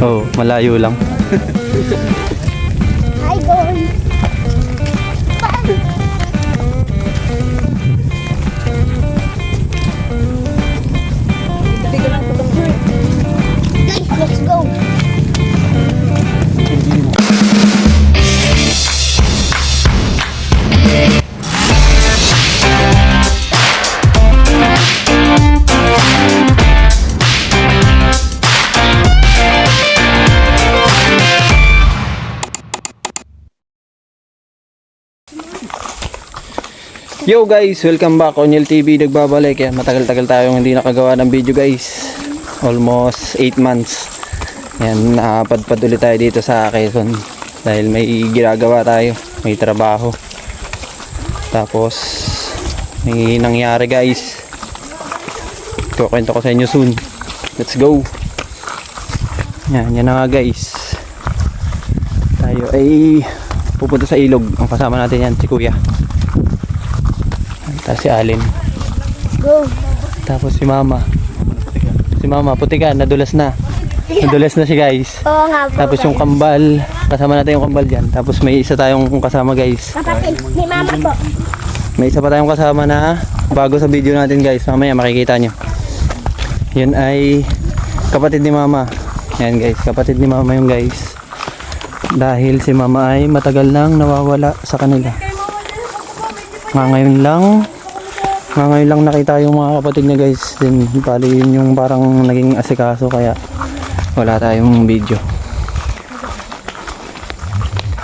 oh, malayo lang. Yo guys, welcome back on TV nagbabalik yan. Matagal-tagal tayong hindi nakagawa ng video guys. Almost 8 months. Yan, nakapadpad ulit tayo dito sa Quezon. Dahil may ginagawa tayo, may trabaho. Tapos may nangyari guys. Kukwento ko sa inyo soon. Let's go. Yan, yan na nga guys. Tayo ay pupunta sa ilog. Ang kasama natin yan, si Kuya. Tapos si Alin. Go. Tapos si Mama. Si Mama, putikan, nadulas na. Nadulas na si guys. Oo nga po. Tapos yung kambal, kasama natin yung kambal dyan. Tapos may isa tayong kasama guys. Kapatid ni mama po. May isa pa tayong kasama na bago sa video natin guys. Mamaya makikita nyo. Yun ay kapatid ni Mama. Yan guys, kapatid ni Mama yung guys. Dahil si Mama ay matagal nang nawawala sa kanila. Nga ngayon lang, nga ngayon lang nakita yung mga kapatid niya guys. Din, bali yun yung parang naging asikaso kaya wala tayong video.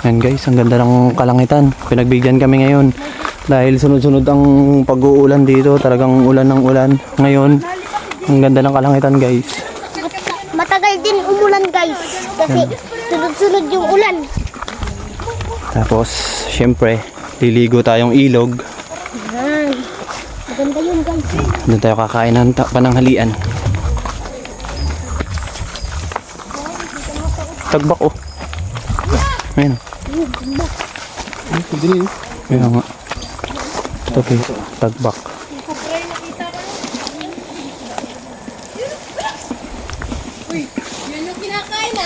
Yan guys, ang ganda ng kalangitan. Pinagbigyan kami ngayon. Dahil sunod-sunod ang pag-uulan dito. Talagang ulan ng ulan. Ngayon, ang ganda ng kalangitan guys. Matagal din umulan guys. Kasi sunod-sunod yung ulan. Tapos, syempre, liligo tayong ilog. Yan. Maganda yun guys. Doon tayo kakain ng pananghalian. Tagbak oh. Ayun. Ayun nga. Ito guys, tagbak.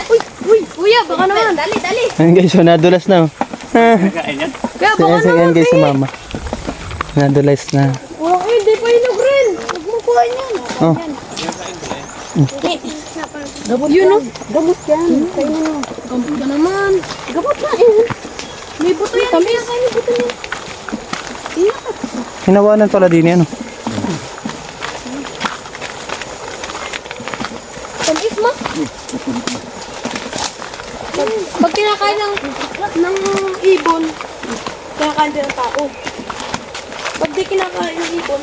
Uy, uy, kuya, baka naman. Dali, dali. Ayun guys, so nadulas na oh. Kaya Sige, sige yan guys sa mama. Nadulas na. Oh, hindi pa inog rin. Mo kuha niyan. Oh. Gamot Yun yan. Gamot yan. Kainin mo. Gamot ka naman. Gamot na eh. May buto yan. Kami. Kaya buto yan. Hinawanan pala din yan oh. Tamis mo. Pag kinakain ng, ng ibon, kinakain din ng tao. Pag di kinakain ng ibon,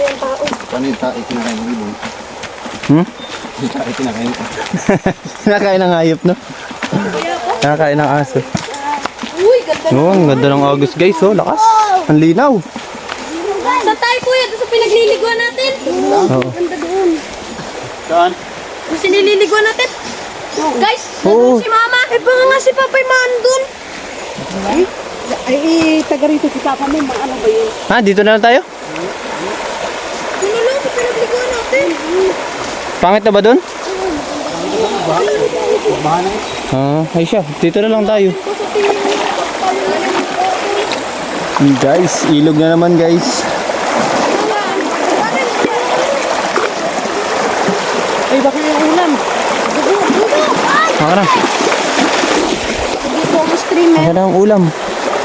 patay ang tao. Paano yung kinakain ng ibon? Hmm? Yung tae kinakain. Kinakain ng hayop no? Kinakain ng aso. Uy, ganda Oh, ang ganda ng August guys oh, lakas. Ang linaw. Sa tayo kuya, doon sa pinagliliguan natin. Oo. Ganda doon. Saan? Yung sinililiguan natin. Guys, Oo. nandun si mama. Eh, baka nga si papay maan doon. Ay, ay, taga rito si Papa mo, mga ano ba yun? Ha, dito na lang tayo? Yun na lang, sa pinagliguan natin. Pangit na ba doon? Ah, ay siya. Dito na lang tayo. Hmm, Guys, ilog na naman guys. Ay, baka yung ulam. Maka na. Dito ang stream Maka na ang ulam.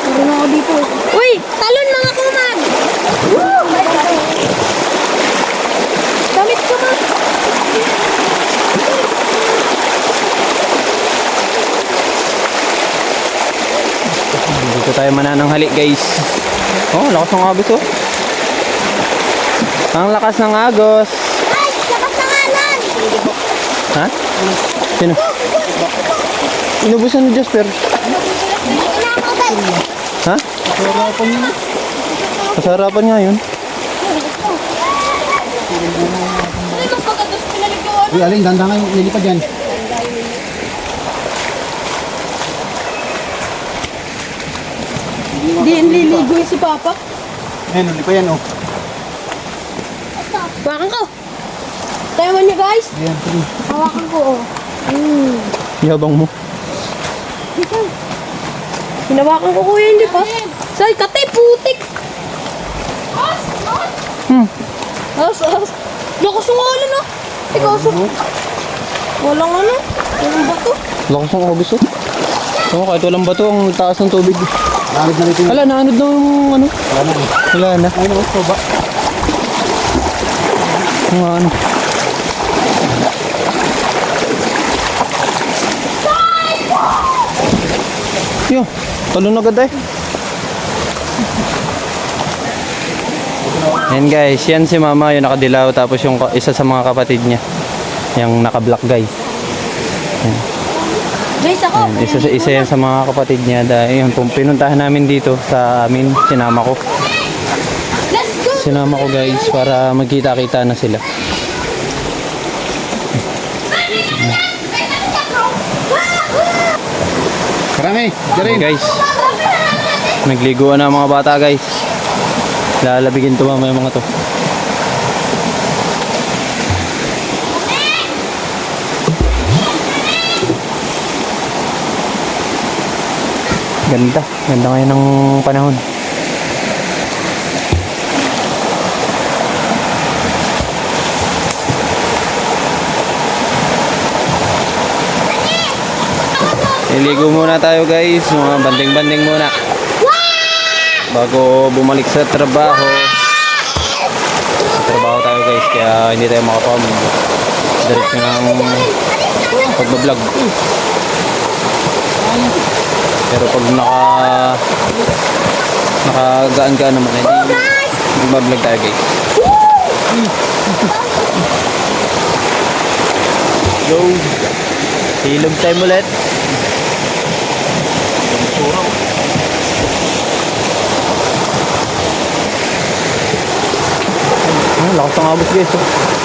Meron ako dito. Uy, talon mga kumag! Damit ko ma. Dito tayo manananghali guys. Oh, lakas ng agos oh. Ang lakas ng agos. Ay, lakas ng alan! Ha? Sino? Inubusan ni Jasper. Ha? Kasarapan nga yun. Ay, magpagatos pinaliguan. Uy, aling, ganda nga yung nilipad yan. Hindi nililigo yung si Papa. Ayan, huli pa yan oh. Hawakan ko. Tayo mo niyo guys. Ayan, sige. Hawakan ko oh. Mm. Yabang mo. Hinawakan ko kuya, hindi pa. Say, kate, putik. Hmm. As, as. Lakas ng ulan ah. Ikaw, so. Walang ano. Walang bato. Lakas ng agos oh. Oo, kahit walang bato, ang taas ng tubig. Nakakit na rito yung... Wala, naanod na yung ano. Wala na. Wala na. Ayun oh, soba. Mga ano. Yo, talon agad eh. Yan guys, yan si mama yung nakadilaw tapos yung isa sa mga kapatid niya. Yung naka-black guys. Guys, ako. Yan, isa, sa- isa yan sa mga kapatid niya dahil yun, pum- pinuntahan namin dito sa amin, sinama ko. Sinama ko guys para magkita-kita na sila. Karami, Ayun Jarin. guys. Nagliguan na ang mga bata guys. Lalabigin to mamaya mga to. Ganda. Ganda ngayon ng panahon. Iligo muna tayo guys, mga banding-banding muna. Bago bumalik sa trabaho. Sa trabaho tayo guys, kaya hindi tayo makapag diretso ng pagbablog. Pero pag naka nakagaan ka naman, hindi magbablog tayo guys. Go! Hilog time ulit. Ang lakas ng abot guys. oh.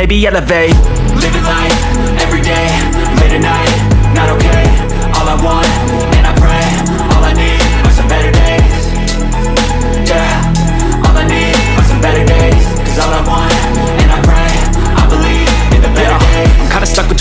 maybe elevate. Living life every day, late at night, not okay. All I want,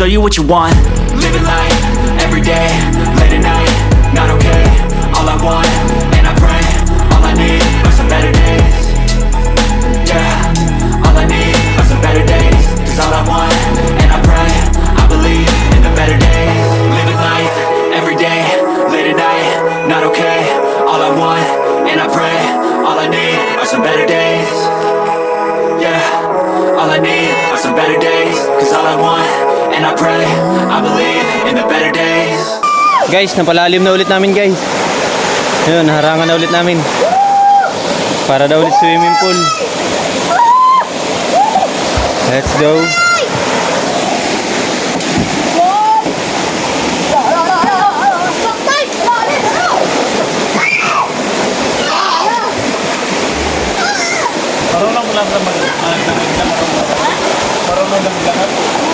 show you what you want. Living life every day, late at night, not okay. All I want, and I pray, all I need are some better days. Yeah, all I need are some better days. Cause all I want, and I pray, I believe in the better days. Living life every day, late at night, not okay. All I want, and I pray, all I need are some better days. Yeah, all I need are some better days. Cause all I want, and I pray I believe in the better days. Guys, napalalim na ulit namin guys. Ayun, harangan na ulit namin. Para daw ulit swimming pool. Let's go. Parang lang mo lang naman. Ah, Parang lang. Mo lang naman.